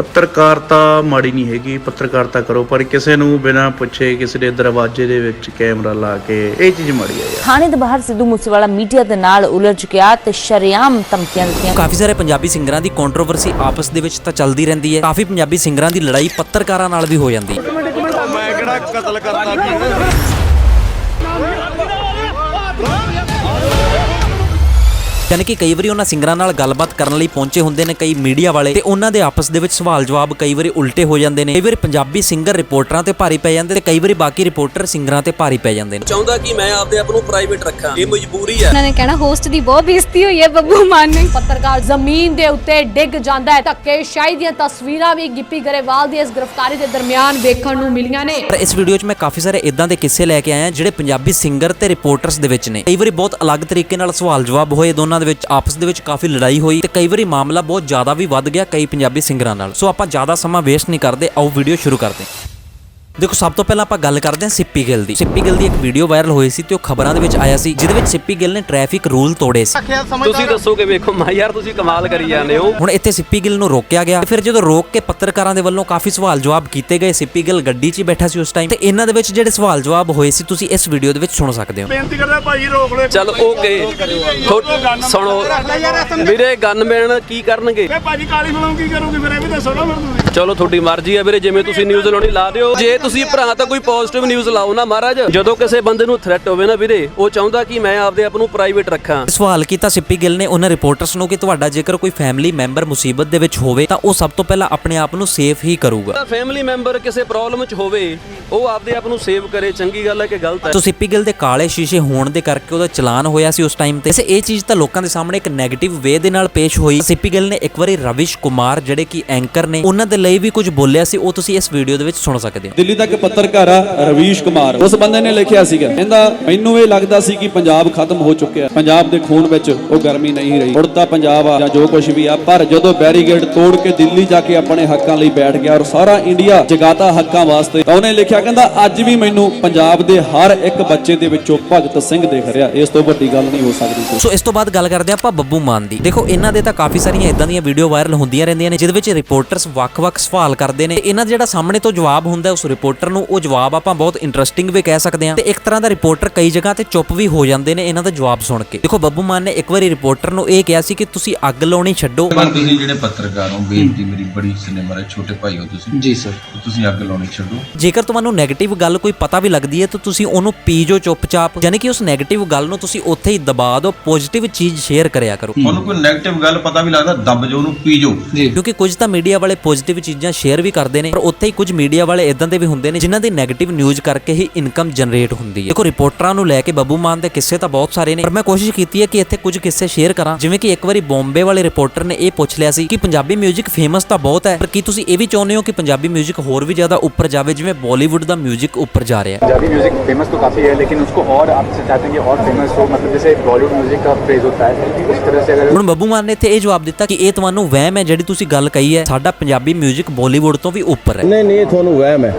ਪੱਤਰਕਾਰਤਾ ਮਾੜੀ ਨਹੀਂ ਹੈਗੀ ਪੱਤਰਕਾਰਤਾ ਕਰੋ ਪਰ ਕਿਸੇ ਨੂੰ ਬਿਨਾਂ ਪੁੱਛੇ ਕਿਸੇ ਦੇ ਦਰਵਾਜ਼ੇ ਦੇ ਵਿੱਚ ਕੈਮਰਾ ਲਾ ਕੇ ਇਹ ਚੀਜ਼ ਮਾੜੀ ਹੈ ਯਾਰ। ਥਾਣੇ ਦੇ ਬਾਹਰ ਸਿੱਧੂ ਮੂਸੇਵਾਲਾ ਮੀਡੀਆ ਦੇ ਨਾਲ ਉਲਝ ਗਿਆ ਤੇ ਸ਼ਰੇਆਮ ਧਮਕੀਆਂ ਦਿੱਤੀਆਂ ਕਾਫੀ ਸਾਰੇ ਪੰਜਾਬੀ ਸਿੰਗਰਾਂ ਦੀ ਕੰਟਰੋਵਰਸੀ ਆਪਸ ਦੇ ਵਿੱਚ ਤਾਂ ਚੱਲਦੀ ਰਹਿੰਦੀ ਹੈ। ਕਾਫੀ ਪੰਜਾਬੀ ਸਿੰਗਰਾਂ ਦੀ ਲੜਾਈ ਪੱਤਰਕਾਰਾਂ ਨਾਲ ਵੀ ਹੋ ਜਾਂਦੀ ਹੈ। ਮੈਂ ਕਿਹੜਾ ਕਤਲ ਕਰਤਾ ਕੀ ਯਾਨੀ ਕਿ ਕਈ ਵਾਰੀ ਉਹਨਾਂ ਸਿੰਗਰਾਂ ਨਾਲ ਗੱਲਬਾਤ ਕਰਨ ਲਈ ਪਹੁੰਚੇ ਹੁੰਦੇ ਨੇ ਕਈ ਮੀਡੀਆ ਵਾਲੇ ਤੇ ਉਹਨਾਂ ਦੇ ਆਪਸ ਦੇ ਵਿੱਚ ਸਵਾਲ ਜਵਾਬ ਕਈ ਵਾਰੀ ਉਲਟੇ ਹੋ ਜਾਂਦੇ ਨੇ। ਕਈ ਵਾਰੀ ਪੰਜਾਬੀ ਸਿੰਗਰ ਰਿਪੋਰਟਰਾਂ ਤੇ ਭਾਰੀ ਪੈ ਜਾਂਦੇ ਤੇ ਕਈ ਵਾਰੀ ਬਾਕੀ ਰਿਪੋਰਟਰ ਸਿੰਗਰਾਂ ਤੇ ਭਾਰੀ ਪੈ ਜਾਂਦੇ ਨੇ। ਚਾਹੁੰਦਾ ਕਿ ਮੈਂ ਆਪਦੇ ਆਪ ਨੂੰ ਪ੍ਰਾਈਵੇਟ ਰੱਖਾਂ। ਇਹ ਮਜਬੂਰੀ ਹੈ। ਉਹਨਾਂ ਨੇ ਕਹਿਣਾ ਹੋਸਟ ਦੀ ਬਹੁਤ ਬੇਇੱਜ਼ਤੀ ਹੋਈ ਹੈ ਬੱਬੂ ਮਾਨ ਨੇ। ਪੱਤਰਕਾਰ ਜ਼ਮੀਨ ਦੇ ਉੱਤੇ ਡਿੱਗ ਜਾਂਦਾ ਹੈ। ਧੱਕੇ ਸ਼ਾਹੀ ਦੀਆਂ ਤਸਵੀਰਾਂ ਵੀ ਗਿੱਪੀ ਗਰੇਵਾਲ ਦੀ ਇਸ ਗ੍ਰਿਫਤਾਰੀ ਦੇ ਦਰਮਿਆਨ ਵੇਖਣ ਨੂੰ ਮਿਲੀਆਂ ਨੇ। ਪਰ ਇਸ ਵੀਡੀਓ 'ਚ ਮੈਂ ਕਾਫੀ ਸਾਰੇ ਇਦਾਂ ਦੇ ਕਿੱਸੇ ਲੈ ਕੇ ਆਇਆ ਜਿਹੜੇ ਪੰਜਾਬੀ ਸਿੰਗਰ ਤੇ ਰਿਪੋਰਟਰਸ ਦੇ ਵਿੱਚ ਨੇ। ਕਈ ਵਾਰੀ ਬਹੁਤ ਅਲੱਗ ਤਰੀਕੇ ਨਾਲ ਸਵਾਲ ਜਵਾਬ ਹੋਏ ਦੋਨਾਂ ਦੇ ਵਿੱਚ, ਆਪਸ ਦੇ ਵਿੱਚ ਕਾਫੀ ਲੜਾਈ ਹੋਈ ਤੇ ਕਈ ਵਾਰੀ ਮਾਮਲਾ ਬਹੁਤ ਜ਼ਿਆਦਾ ਵੀ ਵੱਧ ਗਿਆ ਕਈ ਪੰਜਾਬੀ ਸਿੰਗਰਾਂ ਨਾਲ। ਸੋ ਆਪਾਂ ਜ਼ਿਆਦਾ ਸਮਾਂ ਵੇਸਟ ਨਹੀਂ ਕਰਦੇ, ਆਓ ਵੀਡੀਓ ਸ਼ੁਰੂ ਕਰਦੇ ਹਾਂ। ਦੇਖੋ ਸਭ ਤੋਂ ਪਹਿਲਾਂ ਆਪਾਂ ਗੱਲ ਕਰਦੇ ਹਾਂ ਸਿੱਪੀ ਗਿੱਲ ਦੀ। ਸਿੱਪੀ ਗਿੱਲ ਦੀ ਇੱਕ ਵੀਡੀਓ ਵਾਇਰਲ ਹੋਈ ਸੀ ਤੇ ਉਹ ਖਬਰਾਂ ਦੇ ਵਿੱਚ ਆਇਆ ਸੀ ਜਿਹਦੇ ਵਿੱਚ ਸਿੱਪੀ ਗਿੱਲ ਨੇ ਟ੍ਰੈਫਿਕ ਰੂਲ ਤੋੜੇ ਸੀ। ਤੁਸੀਂ ਦੱਸੋ ਕਿ ਵੇਖੋ ਮੈਂ ਯਾਰ ਤੁਸੀਂ ਕਮਾਲ ਕਰੀ ਜਾਂਦੇ ਹੋ। ਹੁਣ ਇੱਥੇ ਸਿੱਪੀ ਗਿੱਲ ਨੂੰ ਰੋਕਿਆ ਗਿਆ। ਤੇ ਫਿਰ ਜਦੋਂ ਰੋਕ ਕੇ ਪੱਤਰਕਾਰਾਂ ਦੇ ਵੱਲੋਂ ਕਾਫੀ ਸਵਾਲ ਜਵਾਬ ਕੀਤੇ ਗਏ ਸਿੱਪੀ ਗਿੱਲ ਗੱਡੀ 'ਚ ਹੀ ਬੈਠਾ ਸੀ ਉਸ ਟਾਈਮ ਤੇ ਇਹਨਾਂ ਦੇ ਵਿੱਚ ਜਿਹੜੇ ਸਵਾਲ ਜਵਾਬ ਹੋਏ ਸੀ ਤੁਸੀਂ ਇਸ ਵੀਡੀਓ ਦੇ ਵਿੱਚ ਸੁਣ ਸਕਦੇ ਹੋ। ਬੇਨਤੀ ਕਰਦਾ ਭਾਈ ਰੋਕ ਲੈ। ਚਲ ਓਕੇ ਸੁਣੋ ਵੀਰੇ ਗਨਮੈਨ ਕੀ ਕਰਨਗੇ? ਮੈਂ ਭਾਜੀ ਕਾਲੀ ਫਿਲਮ ਕੀ ਕਰੋਗੇ? ਫਿਰ ਇਹ ਵੀ ਦੱਸੋ ਨਾ ਫਿਰ ਤੁਸੀਂ। ਚਲੋ ਤੁਹਾਡੀ ਮਰਜ਼ੀ ਹੈ ਵੀਰੇ ਜਿਵੇਂ ਤੁਸੀਂ ਨਿਊਜ਼ ਲਾਉਣੀ ਲਾ ਦਿਓ। ਜੇ ਤੁਸੀਂ ਭਰਾ ਤਾਂ ਕੋਈ ਪੋਜ਼ਿਟਿਵ ਨਿਊਜ਼ ਲਾਓ ਨਾ ਮਹਾਰਾਜ। ਜਦੋਂ ਕਿਸੇ ਬੰਦੇ ਨੂੰ ਥ੍ਰੈਟ ਹੋਵੇ ਨਾ ਵੀਰੇ ਉਹ ਚਾਹੁੰਦਾ ਕਿ ਮੈਂ ਆਪਦੇ ਆਪ ਨੂੰ ਪ੍ਰਾਈਵੇਟ ਰੱਖਾਂ। ਸਵਾਲ ਕੀਤਾ ਸਿੱਪੀ ਗਿੱਲ ਨੇ ਉਹਨਾਂ ਰਿਪੋਰਟਰਸ ਨੂੰ ਕਿ ਤੁਹਾਡਾ ਜੇਕਰ ਕੋਈ ਫੈਮਿਲੀ ਮੈਂਬਰ ਮੁਸੀਬਤ ਦੇ ਵਿੱਚ ਹੋਵੇ ਤਾਂ ਉਹ ਸਭ ਤੋਂ ਪਹਿਲਾਂ ਆਪਣੇ ਆਪ ਨੂੰ ਸੇਫ ਹੀ ਕਰੂਗਾ। ਫੈਮਿਲੀ ਮੈਂਬਰ ਕਿਸੇ ਪ੍ਰੋਬਲਮ 'ਚ ਹੋਵੇ ਉਹ ਆਪਦੇ ਆਪ ਨੂੰ ਸੇਵ ਕਰੇ ਚੰਗੀ ਗੱਲ ਹੈ ਕਿ ਗਲਤ ਹੈ? ਸੋ ਸਿੱਪੀ ਗਿੱਲ ਦੇ ਕਾਲੇ ਸ਼ੀਸ਼ੇ ਹੋਣ ਦੇ ਕਰਕੇ ਉਹਦਾ ਚਲਾਨ ਹੋਇਆ ਸੀ ਉਸ ਟਾਈਮ ਤੇ। ਇਹ ਚੀਜ਼ ਤਾਂ ਲੋਕਾਂ ਦੇ ਸਾਹਮਣੇ ਇੱਕ 네ਗੇਟਿਵ ਵੇ ਦੇ ਨਾਲ ਪੇਸ਼ ਹੋਈ। ਸਿੱਪੀ ਗਿੱਲ ਨੇ ਇੱਕ ਵਾਰੀ ਰਵਿਸ਼ ਕੁਮਾਰ ਜਿਹੜੇ ਕਿ ਐਂਕਰ ਨੇ ਉਹਨਾਂ ਦੇ ਲਈ ਵੀ ਕੁਝ ਬੋਲਿਆ ਸੀ ਉਹ ਤੁਸੀਂ ਇਸ ਵੀਡੀਓ ਦੇ ਵਿੱਚ ਸੁਣ ਸਕਦੇ ਹੋ। ਦਿੱਲੀ ਦਾ ਇੱਕ ਪੱਤਰਕਾਰ ਆ ਰਵੀਸ਼ ਕੁਮਾਰ। ਉਸ ਬੰਦੇ ਨੇ ਲਿਖਿਆ ਸੀਗਾ, ਕਹਿੰਦਾ, ਮੈਨੂੰ ਇਹ ਲੱਗਦਾ ਸੀ ਕਿ ਪੰਜਾਬ ਖਤਮ ਹੋ ਚੁੱਕਿਆ ਪੰਜਾਬ ਦੇ ਖੂਨ ਵਿੱਚ ਉਹ ਗਰਮੀ ਨਹੀਂ ਰਹੀ। ਹੁਣ ਤਾਂ ਪੰਜਾਬ ਆ, ਜਾਂ ਜੋ ਕੁਝ ਵੀ ਆ, ਪਰ ਜਦੋਂ ਬੈਰੀਗੇਡ ਤੋੜ ਕੇ ਦਿੱਲੀ ਜਾ ਕੇ ਆਪਣੇ ਹੱਕਾਂ ਲਈ ਬੈਠ ਗਿਆ ਔਰ ਸਾਰਾ ਇੰਡੀਆ ਜਗਾਤਾ ਹੱਕਾਂ ਵਾਸਤੇ, ਤਾਂ ਉਹਨੇ ਲਿਖਿਆ, ਕਹਿੰਦਾ, ਅੱਜ ਵੀ ਮੈਨੂੰ ਪੰਜਾਬ ਦੇ ਹਰ ਇੱਕ ਬੱਚੇ ਦੇ ਵਿੱਚੋਂ ਭਗਤ ਸਿੰਘ ਦਿਖ ਰਿਹਾ। ਇਸ ਤੋਂ ਵੱਡੀ ਗੱਲ ਨਹੀਂ ਹੋ ਸਕਦੀ ਸੋ ਇਸ ਤੋਂ ਬਾਅਦ ਗੱਲ ਕਰਦੇ ਹਾਂ ਆਪਾਂ ਬੱਬੂ ਮਾਨ ਦੀ। ਦੇਖੋ, ਇਹਨਾਂ ਦੇ ਤਾਂ ਕਾਫੀ ਸਾਰੀਆਂ ਇਦਾਂ ਦੀਆਂ ਵੀਡੀਓ ਵਾਇਰਲ ਹੁੰਦੀਆਂ ਰਹਿੰਦੀਆਂ ਨੇ, ਜਿਹਦੇ ਵਿੱਚ ਰਿਪੋਰਟਰਸ ਵੱਖ-ਵੱਖ ਸਵਾਲ ਕਰਦੇ ਨੇ। ਇਹਨਾਂ ਦਾ ਜਿਹੜਾ ਸਾਹਮਣੇ ਤੋਂ ਜਵਾਬ ਹੁੰਦਾ ਉਸ ਰਿਪੋਰਟ ਰਿਪੋਰਟਰ ਨੂੰ ਉਹ ਜਵਾਬ ਆਪਾਂ ਬਹੁਤ ਇੰਟਰਸਟਿੰਗ ਵੀ ਕਹਿ ਸਕਦੇ ਹਾਂ। ਤੇ ਇੱਕ ਤਰ੍ਹਾਂ ਦਾ ਰਿਪੋਰਟਰ ਕਈ ਜਗ੍ਹਾ ਤੇ ਚੁੱਪ ਵੀ ਹੋ ਜਾਂਦੇ ਨੇ ਇਹਨਾਂ ਦਾ ਜਵਾਬ ਸੁਣ ਕੇ। ਦੇਖੋ ਬੱਬੂ ਮਾਨ ਨੇ ਇੱਕ ਵਾਰੀ ਰਿਪੋਰਟਰ ਨੂੰ ਇਹ ਕਿਹਾ ਸੀ ਕਿ ਤੁਸੀਂ ਅੱਗ ਲਾਉਣੀ ਛੱਡੋ। ਪਰ ਤੁਸੀਂ ਜਿਹੜੇ ਪੱਤਰਕਾਰ ਹੋ ਬੇਨਤੀ ਮੇਰੀ ਬੜੀ ਸਿਨੇਮਾ ਦੇ ਛੋਟੇ ਭਾਈ ਹੋ ਤੁਸੀਂ। ਜੀ ਸਰ ਤੁਸੀਂ ਅੱਗ ਲਾਉਣੀ ਛੱਡੋ। ਜੇਕਰ ਤੁਹਾਨੂੰ 네ਗੇਟਿਵ ਗੱਲ ਕੋਈ ਪਤਾ ਵੀ ਲੱਗਦੀ ਹੈ ਤਾਂ ਤੁਸੀਂ ਉਹਨੂੰ ਪੀਜੋ ਚੁੱਪਚਾਪ। ਯਾਨੀ ਕਿ ਉਸ ਨੈਗੇਟਿਵ ਗੱਲ ਨੂੰ ਤੁਸੀਂ ਉੱਥੇ ਹੀ ਦਬਾ ਦਿਓ ਪੋਜ਼ਿਟਿਵ ਚੀਜ਼ ਸ਼ੇਅਰ ਕਰਿਆ ਕਰੋ। ਉਹਨੂੰ ਕੋਈ 네ਗੇਟਿਵ ਗੱਲ ਪਤਾ ਵੀ ਲੱਗਦਾ ਦੱਬ ਜੋ ਉਹਨੂੰ ਪੀਜੋ ਕਿਉਂਕਿ ਕੁਝ ਤਾਂ ਮੀਡੀਆ ਵਾਲੇ ਪੋਜ਼ਿਟਿਵ ਚੀਜ਼ਾਂ ਸ਼ੇਅਰ ਵੀ ਕਰਦੇ ਨੇ ਪਰ ਉੱਥੇ ਹੀ ਕੁਝ ਮੀਡੀਆ ਵਾਲੇ ਇਦਾਂ ਦੇ ਵੀ ਹੁੰਦੇ ਨੇ ਜਿਨ੍ਹਾਂ ਦੀ 네ਗੇਟਿਵ ਨਿਊਜ਼ ਕਰਕੇ ਹੀ ਇਨਕਮ ਜਨਰੇਟ ਹੁੰਦੀ ਹੈ। ਦੇਖੋ ਰਿਪੋਰਟਰਾਂ ਨੂੰ ਲੈ ਕੇ ਬੱਬੂ ਮਾਨ ਦੇ ਕਿੱਸੇ ਤਾਂ ਬਹੁਤ ਸਾਰੇ ਨੇ ਪਰ ਮੈਂ ਕੋਸ਼ਿਸ਼ ਕੀਤੀ ਹੈ ਕਿ ਇੱਥੇ ਕੁਝ ਕਿੱਸੇ ਸ਼ੇਅਰ ਕਰਾਂ। ਜਿਵੇਂ ਕਿ ਇੱਕ ਵਾਰੀ ਬੰਬੇ ਵਾਲੇ ਰਿਪੋਰਟਰ ਨੇ ਇਹ ਪੁੱਛ ਲਿਆ ਸੀ ਕਿ ਪੰਜਾਬੀ 뮤직 ਫੇਮਸ ਤਾਂ ਬਹੁਤ ਹੈ ਪਰ ਕੀ ਤੁਸੀਂ ਇਹ ਵੀ ਚਾਹੁੰਦੇ ਹੋ ਕਿ ਪੰਜਾਬੀ 뮤직 ਹੋਰ ਵੀ ਜ਼ਿਆਦਾ ਉੱਪਰ ਜਾਵੇ ਜਿਵੇਂ ਬਾਲੀਵੁੱਡ ਦਾ 뮤직 ਉੱਪਰ ਜਾ ਰਿਹਾ ਹੈ? पंजाबी म्यूजिक फेमस तो काफ़ी है लेकिन उसको और आप से चाहते हैं कि और फेमस हो मतलब जैसे बॉलीवुड म्यूजिक का क्रेज होता है उस तरह ਹੁਣ ਬੱਬੂ ਮਾਨ ਨੇ ਇੱਥੇ ਇਹ ਜਵਾਬ ਦਿੱਤਾ ਕਿ ਇਹ ਤੁਹਾਨੂੰ ਵਹਿਮ ਹੈ ਜਿਹੜੀ ਤੁਸੀਂ ਗੱਲ ਕਹੀ ਹੈ ਸਾਡਾ ਪੰਜਾਬੀ 뮤직 ਬਾਲੀਵੁੱਡ ਤੋਂ ਵੀ ਉੱਪਰ ਹੈ। ਨਹੀਂ ਨਹੀਂ ਤੁਹਾਨੂੰ ਵਹਿਮ ਹੈ।